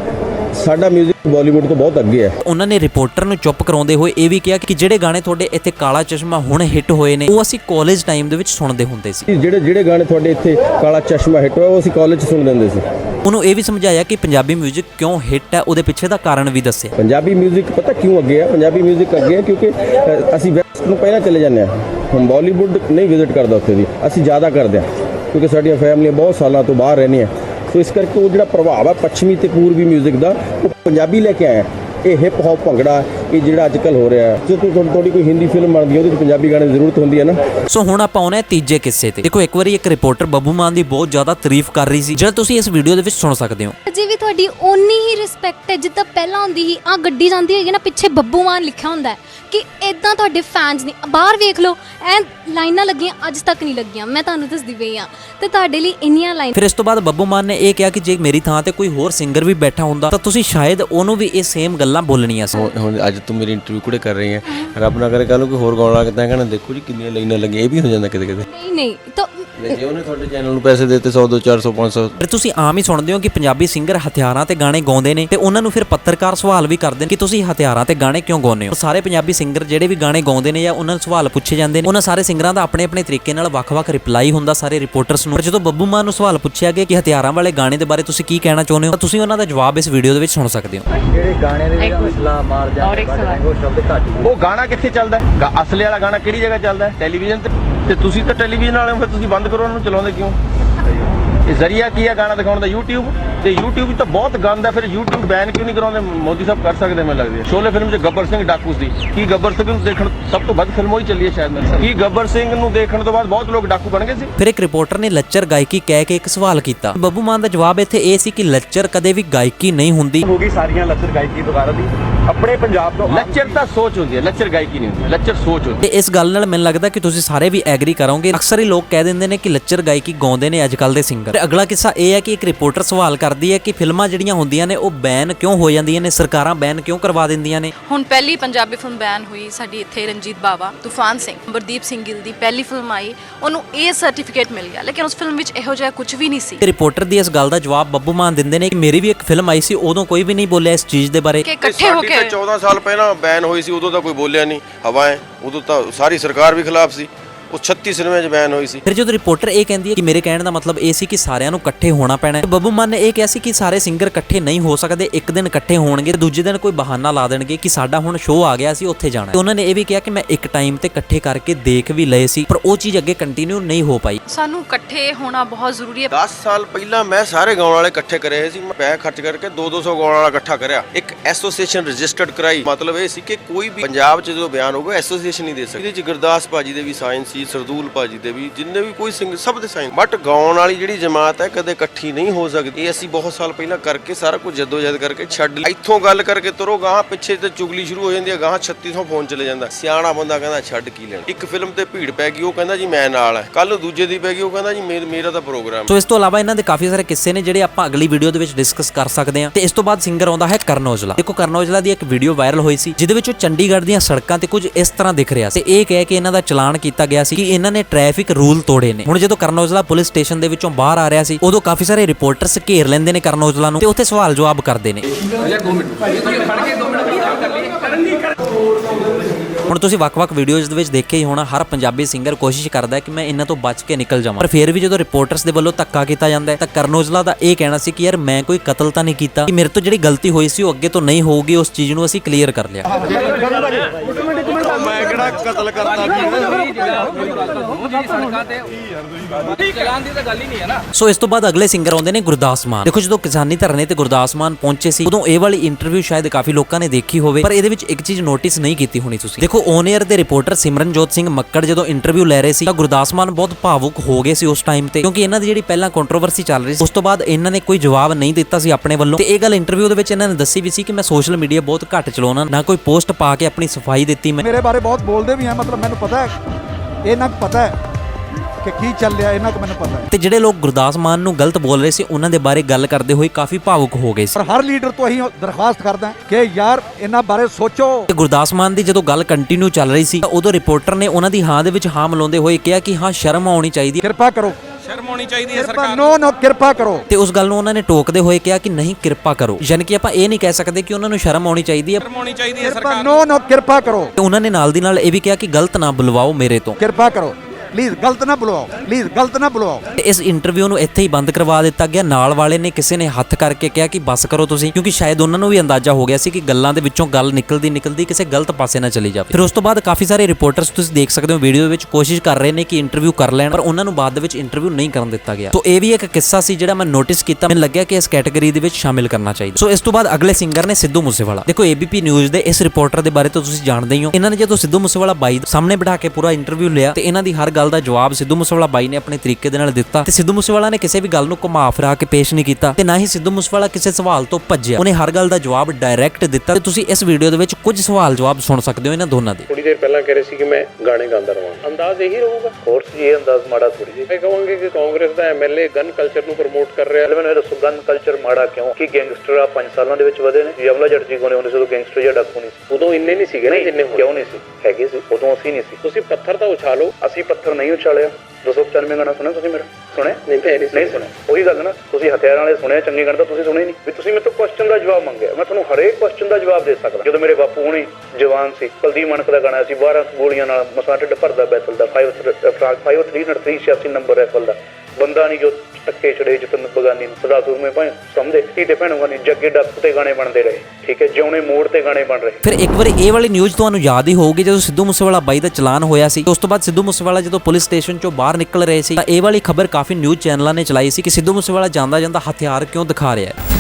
ਸਾਡਾ 뮤직 ਬਾਲੀਵੁੱਡ ਤੋਂ ਬਹੁਤ ਅੱਗੇ ਹੈ ਉਹਨਾਂ ਨੇ ਰਿਪੋਰਟਰ ਨੂੰ ਚੁੱਪ ਕਰਾਉਂਦੇ ਹੋਏ ਇਹ ਵੀ ਕਿਹਾ ਕਿ ਜਿਹੜੇ ਗਾਣੇ ਤੁਹਾਡੇ ਇੱਥੇ ਕਾਲਾ ਚਸ਼ਮਾ ਹੁਣ ਹਿੱਟ ਹੋਏ ਨੇ ਉਹ ਅਸੀਂ ਕਾਲਜ ਟਾਈਮ ਦੇ ਵਿੱਚ ਸੁਣਦੇ ਹੁੰਦੇ ਸੀ ਜਿਹੜੇ ਜਿਹੜੇ ਗਾਣੇ ਤੁਹਾਡੇ ਇੱਥੇ ਕਾਲਾ ਚਸ਼ਮਾ ਹਿੱਟ ਹੋਇਆ ਉਹ ਅਸੀਂ ਕਾਲਜ 'ਚ ਸੁਣਦੇ ਹੁੰਦੇ ਸੀ ਉਹਨੂੰ ਇਹ ਵੀ ਸਮਝਾਇਆ ਕਿ ਪੰਜਾਬੀ 뮤직 ਕਿਉਂ ਹਿੱਟ ਹੈ ਉਹਦੇ ਪਿੱਛੇ ਦਾ ਕਾਰਨ ਵੀ ਦੱਸਿਆ ਪੰਜਾਬੀ 뮤직 ਪਤਾ ਕਿਉਂ ਅੱਗੇ ਹੈ ਪੰਜਾਬੀ 뮤직 ਅੱਗੇ ਹੈ ਕਿਉਂਕਿ ਅ, ਅਸੀਂ ਵੈਸਟ ਨੂੰ ਪਹਿਲਾਂ ਚਲੇ ਜਾਂਦੇ ਹਾਂ ਹੁਣ ਬਾਲੀਵੁੱਡ ਨਹੀਂ ਵਿਜ਼ਿਟ ਕਰਦਾ ਉੱਥੇ ਦੀ ਅਸੀਂ ਜ਼ਿਆਦਾ ਕਰਦੇ ਹਾਂ ਕਿਉਂਕਿ ਸਾਡੀਆਂ ਫੈਮਲੀਆਂ ਬਹੁਤ ਸਾਲਾਂ ਤੋਂ ਬਾਹਰ ਰਹਿੰਦੀਆਂ ਸੋ ਇਸ ਕਰਕੇ ਉਹ ਜਿਹੜਾ ਪ੍ਰਭਾਵ ਹੈ ਪੱਛਮੀ ਤੇ ਪੂਰਬੀ 뮤직 ਦਾ, ਉਹ ਪੰਜਾਬੀ ਲੈ ਕੇ ਆਇਆ। ਇਹ ਹਿਪ ਹੌਪ ਭੰਗੜਾ ਇਹ ਜਿਹੜਾ ਅੱਜ ਕੱਲ ਹੋ ਰਿਹਾ ਹੈ। ਜੇ ਤੁਹਾ- ਤੁਹਾਡੀ ਕੋਈ ਹਿੰਦੀ ਫਿਲਮ ਬਣਦੀ ਹੈ ਉਹਦੇ ਪੰਜਾਬੀ ਗਾਣੇ ਦੀ ਜ਼ਰੂਰਤ ਹੁੰਦੀ ਹੈ ਨਾ। ਸੋ ਹੁਣ ਆਪਾਂ ਆਉਣਾ ਹੈ ਤੀਜੇ ਕਿੱਸੇ ਤੇ। ਦੇਖੋ ਇੱਕ ਵਾਰੀ ਇੱਕ ਰਿਪੋਰਟਰ ਬੱਬੂ ਮਾਨ ਦੀ ਬਹੁਤ ਜ਼ਿਆਦਾ ਤਾਰੀਫ ਕਰ ਰਹੀ ਸੀ। ਜਿਹੜਾ ਤੁਸੀਂ ਇਸ ਵੀਡੀਓ ਦੇ ਵਿੱਚ ਸੁਣ ਸਕਦੇ ਹੋ। ਅਜੇ ਵੀ ਤੁਹਾਡੀ ਓਨੀ ਹੀ ਰਿਸਪੈਕਟ ਹੈ ਜਿੱਦਾਂ ਪਹਿਲਾਂ ਹੁੰਦੀ ਸੀ ਆ ਗੱਡੀ ਜਾਂਦੀ ਹੋਏਗੀ ਨਾ ਪਿੱਛੇ ਬੱਬੂ ਮਾਨ ਲਿਖਿਆ ਹੁੰਦਾ ਹੈ ਕਿ ਇਦਾਂ ਤੁਹਾਡੇ ਫੈਨਸ ਨੇ ਬਾਹਰ ਵੇਖ ਲਓ ਐ ਲਾਈਨਾਂ ਲੱਗੀਆਂ ਅੱਜ ਤੱਕ ਨਹੀਂ ਲੱਗੀਆਂ। ਮੈਂ ਤੁਹਾਨੂੰ ਦੱਸਦੀ ਪਈ ਆ ਤੇ ਤੁਹਾਡੇ ਲਈ ਇੰਨੀਆਂ ਲਾਈਨ ਫਿਰ ਇਸ ਤੋਂ ਬਾਅਦ ਬੱਬੂ ਮਾਨ ਨੇ ਇਹ ਕਿਹਾ ਕਿ ਜੇ ਮੇਰੀ ਥਾਂ ਤੇ ਕੋਈ ਹੋਰ ਸਿੰਗਰ ਵੀ ਬੈਠਾ ਹੁੰਦਾ ਤਾਂ ਤੁਸੀਂ ਸ਼ਾਇਦ ਉਹਨੂੰ ਵੀ ਇਹ ਸੇਮ ਗੱਲਾਂ ਬੋਲਣੀਆਂ ਸੀ। ਹੁਣ- ਹੁਣ ਅੱਜ ਤੂੰ ਮੇਰੀ ਇੰਟਰਵਿਊ ਕੁੜੇ ਕਰ ਰਹੀ ਹੈ? ਰੱਬ ਨਾ ਕਰੇ ਕੱਲ ਨੂੰ ਕੋਈ ਹੋਰ ਗਾਉਣ ਲੱਗ ਤਾਂ ਕਹਿਣਾ ਦੇਖੋ ਜੀ ਕਿੰਨੀਆਂ ਲਾਈਨਾਂ ਲੱਗੀਆਂ ਇਹ ਵੀ ਹੋ ਜਾਂਦਾ ਕਿਤੇ ਕਿਤੇ ਨਹੀਂ ਨਹੀਂ ਤਾਂ ਜੇ ਉਹਨੇ ਤੁਹਾਡੇ ਚੈਨਲ ਨੂੰ ਪੈਸੇ ਦਿੱਤੇ 100 2 400 500 ਫਿਰ ਤੁਸੀਂ ਆਮ ਹੀ ਸੁਣਦੇ ਹੋ ਕਿ ਪੰਜਾਬੀ ਸਿੰਗਰ ਹਥਿਆਰਾਂ ਤੇ ਗਾਣੇ ਗਾਉਂਦੇ ਨੇ ਤੇ ਉਹਨਾਂ ਨੂੰ ਫਿਰ ਪੱਤਰਕਾਰ ਸਵਾਲ ਵੀ ਕਰਦੇ ਨੇ ਕਿ ਤੁਸੀਂ ਹਥਿਆਰਾਂ ਤੇ ਗਾਣੇ ਕਿਉਂ ਗਾਉਂਦੇ ਹੋ? ਸਾਰੇ ਪੰਜਾਬੀ ਸਿੰਗਰ ਜਿਹੜੇ ਵੀ ਗਾਣੇ ਗਾਉਂਦੇ ਨੇ ਜਾਂ ਉਹਨਾਂ ਨੂੰ ਸਵਾਲ ਪੁੱਛੇ ਜਾਂਦੇ ਨੇ ਉਹਨਾਂ ਸਾਰੇ ਸਿੰਗਰਾਂ ਦਾ ਆਪਣੇ ਆਪਣੇ ਤਰੀਕੇ ਨਾਲ ਵੱਖ-ਵੱਖ ਰਿਪਲਾਈ ਹੁੰਦਾ ਸਾਰੇ ਰਿਪੋਰਟਰਸ ਨੂੰ। ਪਰ ਜਦੋਂ ਬੱਬੂ ਮਾਨ ਨੂੰ ਸਵਾਲ ਪੁੱਛਿਆ ਗਿਆ ਕਿ ਹਥਿਆਰਾਂ ਵਾਲੇ ਗਾਣੇ ਦੇ ਬਾਰੇ ਤੁਸੀਂ ਕੀ ਕਹਿਣਾ ਚਾਹੁੰਦੇ ਹੋ ਤਾਂ ਤੁਸੀਂ ਉਹਨਾਂ ਦਾ ਜਵਾਬ ਇਸ ਵੀਡੀਓ ਦੇ ਵਿੱਚ ਸੁਣ ਸਕਦੇ ਹੋ। ਜਿਹੜੇ ਗਾਣੇ ਦੇ ਵਿੱਚ ਅਸਲਾ ਮਾਰ ਜਾਂਦੇ ਉਹ ਸ਼ਬਦ ਘੱਟ ਉਹ ਗਾਣਾ ਕਿੱਥੇ ਚੱਲਦਾ ਹੈ? ਗਾ- ਅਸਲੇ ਵਾਲਾ ਗਾਣਾ ਕਿਹੜੀ ਜਗ੍ਹਾ ਚੱਲਦਾ ਹੈ? ਟੈਲੀਵਿਜ਼ਨ ਤੇ ਤੇ ਤੁਸੀਂ ਤਾਂ ਟੈਲੀਵਿਜ਼ਨ ਵਾਲੇ ਹੋ ਫਿਰ ਤੁਸੀਂ ਬੰਦ ਕਰੋ ਉਹਨੂੰ ਚਲਾਉਂਦੇ ਕਿਉਂ? ਇਹ ਜ਼ਰੀਆ ਕੀ ਹੈ ਗਾਣਾ ਦਿਖਾਉਣ ਦਾ? YouTube? ਤੇ YouTube ਤਾਂ ਬਹੁਤ ਗੰਦ ਹੈ ਫਿਰ YouTube ਬੈਨ ਕਿਉਂ ਨਹੀਂ ਕਰਾਉਂਦੇ? ਮੋਦੀ ਸਾਹਿਬ ਕਰ ਸਕਦੇ ਮੈਨੂੰ ਲੱਗਦੀ। ਹੈ ਸ਼ੋਲੇ ਫਿਲਮ 'ਚ ਗੱਬਰ ਸਿੰਘ ਡਾਕੂ ਸੀ। ਕੀ ਗੱਬਰ ਸਿੰਘ ਨੂੰ ਦੇਖਣ ਸਭ ਤੋਂ ਵੱਧ ਫਿਲਮ ਉਹੀ ਚੱਲੀ ਹੈ ਸ਼ਾਇਦ ਮੇਰੇ ਕੀ ਗੱਬਰ ਸਿੰਘ ਨੂੰ ਦੇਖਣ ਤੋਂ ਬਾਅਦ ਬਹੁਤ ਲੋਕ ਡਾਕੂ ਬਣ ਗਏ ਸੀ? ਫਿਰ ਇੱਕ ਰਿਪੋਰਟਰ ਨੇ ਲੱਚਰ ਗਾਇਕੀ ਕਹਿ ਕੇ ਇੱਕ ਸਵਾਲ ਕੀਤਾ। ਬੱਬੂ ਮਾਨ ਦਾ ਜਵਾਬ ਇੱਥੇ ਇਹ ਸੀ ਕਿ ਲੱਚਰ ਕਦੇ ਵੀ ਗਾਇਕੀ ਨਹੀਂ ਹੁੰਦੀ। ਹੋ ਗਈ ਸਾਰੀਆਂ ਲੱਚਰ ਗਾਇਕੀ ਦੁਬਾਰਾ ਦੀ। ਆਪਣੇ ਪੰਜਾਬ ਤੋਂ ਲੱਚਰ ਤਾਂ ਸੋਚ ਹੁੰਦੀ ਹੈ ਲੱਚਰ ਗਾਇਕੀ ਨਹੀਂ ਹੁੰਦੀ ਲੱਚਰ ਸੋਚ ਹੁੰਦੀ ਤੇ ਇਸ ਗੱਲ ਨਾਲ ਮੈਨੂੰ ਲੱਗਦਾ ਕਿ ਤੁਸੀਂ ਸਾਰੇ ਵੀ ਐਗਰੀ ਕਰੋਗੇ। ਅਕਸਰ ਹੀ ਲੋਕ ਕਹਿ ਦਿੰਦੇ ਨੇ ਕਿ ਲੱਚਰ ਗਾਇਕੀ ਗਾਉਂਦੇ ਨੇ ਅੱਜਕੱਲ ਦੇ ਸਿੰਗਰ ਤੇ ਅਗਲਾ ਕਿੱਸਾ ਇਹ ਹੈ ਕਿ ਇੱਕ ਰਿਪੋਰਟਰ ਸਵਾਲ ਕਰਦੀ ਹੈ ਕਿ ਫਿਲਮਾਂ ਜਿਹੜੀਆਂ ਹੁੰਦੀਆਂ ਨੇ ਉਹ ਬੈਨ ਕਿਉਂ ਹੋ ਜਾਂਦੀਆਂ ਨੇ? ਸਰਕਾਰਾਂ ਬੈਨ ਕਿਉਂ ਕਰਵਾ ਦਿੰਦੀਆਂ ਨੇ? ਹੁਣ ਪਹਿਲੀ ਪੰਜਾਬੀ ਫਿਲਮ ਬੈਨ ਹੋਈ ਸਾਡੀ ਇੱਥੇ ਰਣਜੀਤ ਬਾਵਾ ਤੂਫਾਨ ਸਿੰਘ ਅਮਰਦੀਪ ਸਿੰਘ ਗਿੱਲ ਦੀ ਪਹਿਲੀ ਫਿਲਮ ਆਈ ਉਹਨੂੰ ਇਹ ਸਰਟੀਫਿਕੇਟ ਮਿਲ ਗਿਆ ਲੇਕਿਨ ਉਸ ਫਿਲਮ ਵਿੱਚ ਇਹੋ ਜਿਹਾ ਕੁਝ ਵੀ ਨਹੀਂ ਸੀ। ਤੇ ਰਿਪੋਰਟਰ ਦੀ ਇਸ ਗੱਲ ਦਾ ਜਵਾਬ ਬੱਬੂ ਮਾਨ ਦਿੰਦੇ ਨੇ ਕਿ ਮੇਰੀ ਵੀ ਇੱਕ ਫਿਲਮ ਆਈ ਸੀ ਉਦੋਂ ਕੋਈ ਵੀ ਨਹੀਂ ਬੋਲਿਆ ਇਸ ਚੀਜ਼ ਦੇ ਬਾਰੇ। ਕਿ ਇਕੱਠੇ ਹੋ ਕੇ 14 ਸਾਲ ਪਹਿਲਾਂ ਬੈਨ ਹੋਈ ਸੀ, ਉਦੋਂ ਤਾਂ ਕੋਈ ਬੋਲਿਆ ਨਹੀਂ। ਹਵਾएं ਉਦੋਂ ਤਾਂ ਸਾਰੀ ਸਰਕਾਰ ਵੀ ਖਿਲਾਫ ਸੀ। ਉਹ 36 ਸਿਨੇਮੇ 'ਚ ਬੈਨ ਹੋਈ ਸੀ। ਫਿਰ ਜਦੋਂ ਰਿਪੋਰਟਰ ਇਹ ਕਹਿੰਦੀ ਹੈ ਕਿ ਮੇਰੇ ਕਹਿਣ ਦਾ ਮਤਲਬ ਇਹ ਸੀ ਕਿ ਸਾਰਿਆਂ ਨੂੰ ਇਕੱਠੇ ਹੋਣਾ ਪੈਣਾ ਹੈ। ਬੱਬੂ ਮਾਨ ਨੇ ਇਹ ਕਿਹਾ ਸੀ ਕਿ ਸਾਰੇ ਸਿੰਗਰ ਇਕੱਠੇ ਨਹੀਂ ਹੋ ਸਕਦੇ ਇੱਕ ਦਿਨ ਇਕੱਠੇ ਹੋਣਗੇ ਤੇ ਦੂਜੇ ਦਿਨ ਕੋਈ ਬਹਾਨਾ ਲਾ ਦੇਣਗੇ ਕਿ ਸਾਡਾ ਹੁਣ ਸ਼ੋਅ ਆ ਗਿਆ ਸੀ ਉੱਥੇ ਜਾਣਾ ਹੈ। ਤੇ ਉਹਨਾਂ ਨੇ ਇਹ ਵੀ ਕਿਹਾ ਕਿ ਮੈਂ ਇੱਕ ਟਾਈਮ ਤੇ ਇਕੱਠੇ ਕਰਕੇ ਦੇਖ ਵੀ ਲਏ ਸੀ ਪਰ ਉਹ ਚੀਜ਼ ਅੱਗੇ ਕੰਟੀਨਿਊ ਨਹੀਂ ਹੋ ਪਾਈ। ਸਾਨੂੰ ਇਕੱਠੇ ਹੋਣਾ ਬਹੁਤ ਜ਼ਰੂਰੀ ਹੈ। 10 ਸਾਲ ਪਹਿਲਾਂ ਮੈਂ ਸਾਰੇ ਗਾਉਣ ਵਾਲੇ ਇਕੱਠੇ ਕਰੇ ਸੀ ਮੈਂ ਪੈਸੇ ਖਰਚ ਕਰਕੇ 2-200 ਗਾਉਣ ਵਾਲਾ ਇਕੱਠਾ ਕਰਿਆ। ਇੱਕ ਐਸੋਸੀਏਸ਼ਨ ਰਜਿਸਟਰਡ ਕਰਾਈ। ਮਤਲਬ ਇਹ ਸੀ ਕਿ ਕੋਈ ਵੀ ਪੰਜਾਬ 'ਚ ਜਦੋਂ ਬਿਆਨ ਹੋਊਗਾ ਐਸੋਸੀਏਸ਼ਨ ਨਹੀਂ ਦੇ ਸਕਦੀ। ਇਹਦੇ 'ਚ ਗੁਰਦਾਸ ਭਾਜੀ ਦੇ ਵੀ ਸਾਈਨ ਸੀ, ਸਰਦੂਲ ਭਾਜੀ ਦੇ ਵੀ, ਜਿੰਨੇ ਵੀ ਕੋਈ ਸਿੰਘ, ਸਭ ਦੇ ਸਾਈਨ ਬਟ ਗਾਉਣ ਵਾਲੀ ਜਿਹੜੀ ਜਮਾਤ ਹੈ, ਕਦੇ ਇਕੱਠੀ ਨਹੀਂ ਹੋ ਸਕਦੀ। ਇਹ ਅਸੀਂ ਬਹੁਤ ਸਾਲ ਪਹਿਲਾਂ ਕਰਕੇ ਸਾਰਾ ਕੁਝ ਜਦੋਜਦ ਕਰਕੇ ਛੱਡ ਇੱਥੋਂ ਗੱਲ ਕਰਕੇ ਤੁਰੋ, ਗਾਹਾਂ ਪਿੱਛੇ ਤੇ ਚੁਗਲੀ ਸ਼ੁਰੂ ਹੋ ਜਾਂਦੀ ਹੈ, ਗਾਹਾਂ 3600 ਫੋਨ ਚਲੇ ਜਾਂਦਾ। ਸਿਆਣਾ ਬੰਦਾ ਕਹਿੰਦਾ, ਛੱਡ ਕੀ ਲੈਣਾ। ਇੱਕ ਫਿਲਮ ਤੇ ਭੀੜ ਪੈ ਗਈ, ਉਹ ਕਹਿੰਦਾ, ਜੀ ਮੈਂ ਨਾਲ ਹੈ। ਕੱਲ ਦੂਜੇ ਦੀ ਪੈ ਗਈ, ਉਹ ਕਹਿੰਦਾ, ਜੀ ਮੇਰਾ ਤਾਂ ਪ੍ਰੋਗਰਾਮ ਸੋ ਇਸ ਤੋਂ ਇਲਾਵਾ ਇਹਨਾਂ ਦੇ ਕਾਫੀ ਸਾਰੇ ਕਿੱਸੇ ਨੇ, ਜਿਹੜੇ ਆਪਾਂ ਅਗਲੀ ਵੀਡੀਓ ਦੇ ਵਿੱਚ ਡਿਸਕਸ ਕਰ ਸਕਦੇ ਹਾਂ। ਤੇ ਇਸ ਤੋਂ ਬਾਅਦ ਸਿੰਗਰ ਆਉਂਦਾ ਹੈ ਕਰਨ ਔਜਲਾ। ਦੇਖੋ, ਕਰਨ ਔਜਲਾ ਦੀ ਇੱਕ ਵੀਡੀਓ ਵਾਇਰਲ ਹੋਈ ਸੀ, ਜਿਹਦੇ ਵਿੱਚ ਉਹ ਚੰਡੀਗੜ੍ਹ ਦੀਆਂ ਸੜਕਾਂ ਤੇ ਕੁਝ ਇਸ ਤਰ੍ਹਾਂ ਦਿਖ ਰਿਹਾ ਸੀ। ਤੇ ਇਹ ਕਹਿ ਕੇ ਇਹਨਾਂ ਦਾ ਚਲਾਨ ਕੀਤਾ ਗਿਆ ਸੀ ਕਿ ਇਹਨਾਂ ਨੇ ਟ੍ਰੈਫਿਕ ਰੂਲ ਤੋੜੇ ਨੇ। ਹੁਣ ਜਦੋਂ ਕਰਨ ਔਜਲਾ ਪੁਲਿਸ ਸਟੇਸ਼ਨ ਦੇ ਵਿੱਚੋਂ ਬਾਹਰ ਆ ਰਿਹਾ ਸੀ, ਉਦੋਂ ਕਾਫੀ ਸਾਰੇ ਰਿਪੋਰਟਰਸ ਘੇਰ ਲੈਂਦੇ ਨੇ ਕਰਨ ਔਜਲਾ ਨੂੰ ਤੇ ਉੱਥੇ ਸਵਾਲ ਜਵਾਬ ਕਰਦੇ ਨੇ। ਹੁਣ ਤੁਸੀਂ ਵੱਖ-ਵੱਖ ਵੀਡੀਓਜ਼ ਦੇ ਵਿੱਚ ਦੇਖਿਆ ਹੀ ਹੋਣਾ, ਹਰ ਪੰਜਾਬੀ ਸਿੰਗਰ ਕੋਸ਼ਿਸ਼ ਕਰਦਾ ਹੈ ਕਿ ਮੈਂ ਇਹਨਾਂ ਤੋਂ ਬਚ ਕੇ ਨਿਕਲ ਜਾਵਾਂ। ਪਰ ਫਿਰ ਵੀ ਜਦੋਂ ਰਿਪੋਰਟਰਸ ਦੇ ਵੱਲੋਂ ਧੱਕਾ ਕੀਤਾ ਜਾਂਦਾ ਹੈ, ਤਾਂ ਕਰਨੋਜਲਾ ਦਾ ਇਹ ਕਹਿਣਾ ਸੀ ਕਿ ਯਾਰ ਮੈਂ ਕੋਈ ਕਤਲ ਤਾਂ ਨਹੀਂ ਕੀਤਾ, ਕਿ ਮੇਰੇ ਤੋਂ ਜਿਹੜੀ ਗਲਤੀ ਹੋਈ ਸੀ ਉਹ ਅੱਗੇ ਤੋਂ ਨਹੀਂ ਹੋਊਗੀ, ਉਸ ਚੀਜ਼ ਨੂੰ ਅਸੀਂ ਕਲੀਅਰ ਕਰ ਲਿਆ। ਮੈਂ ਕਿਹੜਾ ਕਤਲ ਕਰਤਾ ਸੋ ਇਸ ਤੋਂ ਬਾਅਦ ਅਗਲੇ ਸਿੰਗਰ ਆਉਂਦੇ ਨੇ ਗੁਰਦਾਸ ਮਾਨ। ਦੇਖੋ ਜਦੋਂ ਕਿਸਾਨੀ ਧਰਨੇ ਤੇ ਗੁਰਦਾਸ ਮਾਨ ਪਹੁੰਚੇ ਸੀ ਉਦੋਂ ਇਹ ਵਾਲੀ ਇੰਟਰਵਿਊ ਸ਼ਾਇਦ ਕਾਫੀ ਲੋਕਾਂ ਨੇ ਦੇਖੀ ਹੋਵੇ ਪਰ ਇਹਦੇ ਵਿੱਚ ਇੱਕ ਚੀਜ਼ ਨੋਟਿਸ ਨਹੀਂ ਕੀਤੀ ਹੋਣੀ ਤੁਸੀਂ। ਦੇਖੋ ਔਨ 에ਅਰ ਦੇ ਰਿਪੋਰਟਰ ਸਿਮਰਨਜੋਤ ਸਿੰਘ ਮੱਕੜ ਜਦੋਂ ਇੰਟਰਵਿਊ ਲੈ ਰਹੇ ਸੀ ਤਾਂ ਗੁਰਦਾਸ ਮਾਨ ਬਹੁਤ ਭਾਵੁਕ ਹੋ ਗਏ ਸੀ ਉਸ ਟਾਈਮ ਤੇ ਕਿਉਂਕਿ ਇਹਨਾਂ ਦੀ ਜਿਹੜੀ ਪਹਿਲਾਂ ਕੰਟਰੋਵਰਸੀ ਚੱਲ ਰਹੀ ਸੀ ਉਸ ਤੋਂ ਬਾਅਦ ਇਹਨਾਂ ਨੇ ਕੋਈ ਜਵਾਬ ਨਹੀਂ ਦਿੱਤਾ ਸੀ ਆਪਣੇ ਵੱਲੋਂ। ਤੇ ਇਹ ਗੱਲ ਇੰਟਰਵਿਊ ਦੇ ਵਿੱਚ ਇਹਨਾਂ ਨੇ ਦੱਸੀ ਵੀ ਸੀ ਕਿ ਮੈਂ ਸੋਸ਼ਲ ਮੀਡੀਆ ਬਹੁਤ ਘੱਟ ਚਲਾਉਣਾ ਨਾ ਕੋਈ ਪੋਸਟ ਪਾ ਕੇ ਆਪਣੀ ਸਫ਼ਾਈ ਦਿੱਤੀ ਮੈਂ। ਮੇਰੇ ਬਾਰੇ ਬਹੁਤ ਬੋਲਦੇ ਵੀ ਆ ਮਤਲਬ ਮੈਨੂੰ ਪਤਾ ਹੈ। ਇਹਨਾਂ ਨੂੰ ਪਤਾ ਹੈ ਕਿ ਕੀ ਚੱਲ ਰਿਹਾ ਇਹਨਾਂ ਨੂੰ ਮੈਨੂੰ ਪਤਾ ਹੈ। ਤੇ ਜਿਹੜੇ ਲੋਕ ਗੁਰਦਾਸ ਮਾਨ ਨੂੰ ਗਲਤ ਬੋਲ ਰਹੇ ਸੀ ਉਹਨਾਂ ਦੇ ਬਾਰੇ ਗੱਲ ਕਰਦੇ ਹੋਏ ਕਾਫੀ ਭਾਵੁਕ ਹੋ ਗਏ ਸੀ। ਪਰ ਹਰ ਲੀਡਰ ਤੋਂ ਅਸੀਂ ਦਰਖਾਸਤ ਕਰਦਾ ਕਿ ਯਾਰ ਇਹਨਾਂ ਬਾਰੇ ਸੋਚੋ। ਤੇ ਗੁਰਦਾਸ ਮਾਨ ਦੀ ਜਦੋਂ ਗੱਲ ਕੰਟੀਨਿਊ ਚੱਲ ਰਹੀ ਸੀ ਉਦੋਂ ਰਿਪੋਰਟਰ ਨੇ ਉਹਨਾਂ ਦੀ ਹਾਂ ਦੇ ਵਿੱਚ ਹਾਂ ਮਿਲਾਉਂਦੇ ਹੋਏ ਕਿਹਾ ਕਿ ਹਾਂ ਸ਼ਰਮ ਆਉਣੀ ਚਾਹੀਦੀ ਹੈ। ਕਿਰਪਾ ਕਰੋ। ਆਉਣੀ ਚਾਹੀਦੀ ਹੈ ਸਰਕਾਰ ਨੋ। ਨੋ ਕਿਰਪਾ ਕਰੋ। ਤੇ ਉਸ ਗੱਲ ਨੂੰ ਉਹਨਾਂ ਨੇ ਟੋਕਦੇ ਹੋਏ ਕਿਹਾ ਕਿ ਨਹੀਂ ਕਿਰਪਾ ਕਰੋ। ਯਾਨੀ ਕਿ ਆਪਾਂ ਇਹ ਨਹੀਂ ਕਹਿ ਸਕਦੇ ਕਿ ਉਹਨਾਂ ਨੂੰ ਸ਼ਰਮ ਆਉਣੀ ਚਾਹੀਦੀ ਹੈ। ਕਿਰਪਾ ਨੋ ਨੋ ਕਿਰਪਾ ਕਰੋ। ਤੇ ਉਹਨਾਂ ਨੇ ਨਾਲ ਦੀ ਨਾਲ ਇਹ ਵੀ ਕਿਹਾ ਕਿ ਗਲਤ ਨਾ ਬੁਲਵਾਓ ਮੇਰੇ ਤੋਂ। ਕਿਰਪਾ ਕਰੋ। ਪਲੀਜ਼ ਗਲਤ ਨਾ ਬੁਲਵਾਓ, ਪਲੀਜ਼ ਗਲਤ ਨਾ ਬੁਲਵਾਓ। ਇਸ ਇੰਟਰਵਿਊ ਨੂੰ ਇੱਥੇ ਹੀ ਬੰਦ ਕਰਵਾ ਦਿੱਤਾ ਗਿਆ। ਨਾਲ ਵਾਲੇ ਨੇ ਕਿਸੇ ਨੇ ਹੱਥ ਕਰਕੇ ਕਿਹਾ ਕਿ ਬਸ ਕਰੋ ਤੁਸੀਂ, ਕਿਉਂਕਿ ਸ਼ਾਇਦ ਉਹਨਾਂ ਨੂੰ ਵੀ ਅੰਦਾਜ਼ਾ ਹੋ ਗਿਆ ਸੀ ਕਿ ਗੱਲਾਂ ਦੇ ਵਿੱਚੋਂ ਗੱਲ ਨਿਕਲਦੀ ਨਿਕਲਦੀ ਕਿਸੇ ਗਲਤ ਪਾਸੇ ਨਾ ਚਲੀ ਜਾਵੇ। ਫਿਰ ਉਸ ਤੋਂ ਬਾਅਦ ਕਾਫੀ ਸਾਰੇ ਰਿਪੋਰਟਰਸ ਤੁਸੀਂ ਦੇਖ ਸਕਦੇ ਹੋ ਵੀਡੀਓ ਵਿੱਚ ਕੋਸ਼ਿਸ਼ ਕਰ ਰਹੇ ਨੇ ਕਿ ਇੰਟਰਵਿਊ ਕਰ ਲੈਣ, ਪਰ ਉਹਨਾਂ ਨੂੰ ਬਾਅਦ ਦੇ ਵਿੱਚ ਇੰਟਰਵਿਊ ਨਹੀਂ ਕਰਨ ਦਿੱਤਾ ਗਿਆ। ਤੋਂ ਇਹ ਵੀ ਇੱਕ ਕਿੱਸਾ ਸੀ ਜਿਹੜਾ ਮੈਂ ਨੋਟਿਸ ਕੀਤਾ। ਮੈਨੂੰ ਲੱਗਿਆ ਕਿ ਇਸ ਕੈਟਾਗਰੀ ਦੇ ਵਿੱਚ ਸ਼ਾਮਿਲ ਕਰਨਾ ਚਾਹੀਦਾ। ਸੋ ਇਸ ਤੋਂ ਬਾਅਦ ਅਗਲੇ ਸਿੰਗਰ ਨੇ ਸਿੱਧੂ ਮੂਸੇਵਾਲਾ। ਦੇਖੋ ABP ਨਿਊਜ਼ ਦੇ ਇਸ ਰਿਪੋਰਟਰ ਦੇ ਬਾਰੇ ਤਾਂ ਤੁਸੀਂ ਜਾਣਦੇ ਹੀ ਹੋ। ਇਹਨਾਂ ਨੇ ਜਦੋਂ ਸਿੱਧੂ ਮੂਸੇਵਾਲਾ ਬਾਈ ਸਾਹਮਣੇ ਬਿਠਾ ਕੇ ਪੂਰਾ ਇੰਟਰਵਿਊ ਲਿਆ ਤੇ ਇਹਨਾਂ ਦੀ ਹਰ ਗੱਲ ਦਾ ਜਵਾਬ ਸਿੱਧੂ ਮੂਸੇਵਾਲਾ ਬਾਈ ਨੇ ਆਪਣੇ ਤਰੀਕੇ ਦੇ ਨਾਲ ਦਿੱਤਾ ਤੇ ਸਿੱਧੂ ਮੂਸੇਵਾਲਾ ਨੇ ਕਿਸੇ ਵੀ ਗੱਲ ਨੂੰ ਘੁਮਾ ਫਿਰਾ ਕੇ ਪੇਸ਼ ਨਹੀਂ ਕੀਤਾ ਤੇ ਨਾ ਹੀ ਸਿੱਧੂ ਮੂਸੇਵਾਲਾ ਕਿਸੇ ਸਵਾਲ ਤੋਂ ਭੱਜਿਆ। ਉਹਨੇ ਹਰ ਗੱਲ ਦਾ ਜਵਾਬ ਡਾਇਰੈਕਟ ਦਿੱਤਾ ਤੇ ਤੁਸੀਂ ਇਸ ਵੀਡੀਓ ਦੇ ਵਿੱਚ ਕੁਝ ਸਵਾਲ ਜਵਾਬ ਸੁਣ ਸਕਦੇ ਹੋ ਇਹਨਾਂ ਦੋਨਾਂ ਦੇ। ਥੋੜੀ ਦੇਰ ਪਹਿਲਾਂ ਕਹਿ ਰਹੇ ਸੀ ਕਿ ਮੈਂ ਗਾਣੇ ਗਾਉਂਦਾ ਰਹਾਂ ਅੰਦਾਜ਼ ਇਹੀ ਰਹੂਗਾ? ਕੋਰਸ ਇਹ ਅੰਦਾਜ਼ ਮਾੜਾ ਥੋੜੀ ਜਿਹੀ ਮੈਂ ਕਹਾਂਗੇ ਕਿ ਕਾਂਗਰਸ ਦਾ ਐਮਐਲਏ ਗਨ ਕਲਚਰ ਨੂੰ ਪ੍ਰਮੋਟ ਕਰ ਰਿਹਾ। ਹੈ ਮੈਨੂੰ ਇਹ ਦੱਸੋ ਗਨ ਕਲਚਰ ਮਾੜਾ ਕਿਉਂ? ਕਿ ਗੈਂਗਸਟਰ ਆ? 5 ਸਾਲਾਂ ਦੇ ਵਿੱਚ ਵਧੇ ਨੇ। ਯਮਲਾ ਜੱਟ ਜੀ ਕੋਨੇ ਸੀ ਉਦੋਂ ਗੈਂਗਸਟਰ ਜਾਂ ਡਾਕੂ ਨਹੀਂ ਸੀ। ਉਦੋਂ ਇੰਨੇ ਨਹੀਂ ਸੀਗੇ ਨਾ ਜਿੰਨੇ ਕਿਉਂ ਨਹੀਂ ਸੀ? ਹੈਗੇ ਸੀ ਉਦੋਂ ਅਸੀਂ ਨਹੀਂ ਸੀ। ਤੁਸੀਂ ਪੱਥਰ ਤਾਂ ਉਛਾਲੋ। ਅਸੀਂ ਪੱਥਰ ਨਹੀਂ ਉਛਾਲਿਆ। 295 ਗਾਣਾ ਸੁਣਿਆ ਤੁਸੀਂ ਮੇਰਾ? ਸੁਣਿਆ? ਨਹੀਂ ਨਹੀਂ ਸੁਣਿਆ। ਉਹੀ ਗੱਲ ਨਾ ਤੁਸੀਂ ਹਥਿਆਰਾਂ ਵਾਲੇ ਸੁਣਿਆ ਚੰਗੇ ਗਾਣੇ ਤਾਂ ਤੁਸੀਂ ਸੁਣੇ ਨਹੀਂ। ਵੀ ਤੁਸੀਂ ਮੇਰੇ ਤੋਂ ਕੁਐਸਚਨ ਦਾ ਜਵਾਬ ਮੰਗਿਆ। ਮੈਂ ਤੁਹਾਨੂੰ ਹਰੇਕ ਕੁਐਸਚਨ ਦਾ ਜਵਾਬ ਦੇ ਸਕਦਾ। ਜਦੋਂ ਮੇਰੇ ਬਾਪੂ ਹੁਣੀ ਜਵਾਨ ਸੀ ਕੁਲਦੀਪ ਮਾਨਕ ਦਾ ਗਾਣਾ ਸੀ 12 ਗੋਲੀਆਂ ਨਾਲ ਮਸਾਂ ਢਿੱਡ ਭਰਦਾ ਬੈਤਲ ਦਾ 5 ਫਰਾਗ 5386 ਨੰਬਰ ਰਾਈਫਲ ਦਾ। ਬੰਦਾ ਨਹੀਂ ਜੋ ਟੱਕੇ ਚੜੇ ਜਤਨ ਬਗਾਨੀ ਨੂੰ ਸਦਾ ਸੂਰਮੇ ਭਾਵੇਂ ਸਮਝੇ। ਢੀਡੇ ਭੈਣੂਗਾ ਨਹੀਂ ਜੱਗੇ ਡੱਕ ਤੇ ਗਾਣੇ ਬਣਦੇ ਰਹੇ ਠੀਕ ਹੈ? ਜਿਉਣੇ ਮੋੜ ਤੇ ਗਾਣੇ ਬਣ ਰਹੇ। ਫਿਰ ਇੱਕ ਵਾਰੀ ਇਹ ਵਾਲੀ ਨਿਊਜ਼ ਤੁਹਾਨੂੰ ਯਾਦ ਹੀ ਹੋਊਗੀ ਜਦੋਂ ਸਿੱਧੂ ਮੂਸੇਵਾਲਾ ਬਾਈ ਦਾ ਚਲਾਨ ਹੋਇਆ ਸੀ। ਉਸ ਤੋਂ ਬਾਅਦ ਸਿੱਧੂ ਮੂਸੇਵਾਲਾ ਜਦੋਂ ਪੁਲਿਸ ਸਟੇਸ਼ਨ ਚੋਂ ਬਾਹਰ ਨਿਕਲ ਰਹੇ ਸੀ ਤਾਂ ਇਹ ਵਾਲੀ ਖਬਰ ਕਾਫੀ ਨਿਊਜ਼ ਚੈਨਲਾਂ ਨੇ ਚਲਾਈ ਸੀ ਕਿ ਸਿੱਧੂ ਮੂਸੇਵਾਲਾ ਜਾਂਦਾ ਜਾਂਦਾ ਹਥਿਆਰ ਕਿਉਂ ਦਿਖਾ ਰਿਹਾ ਹੈ।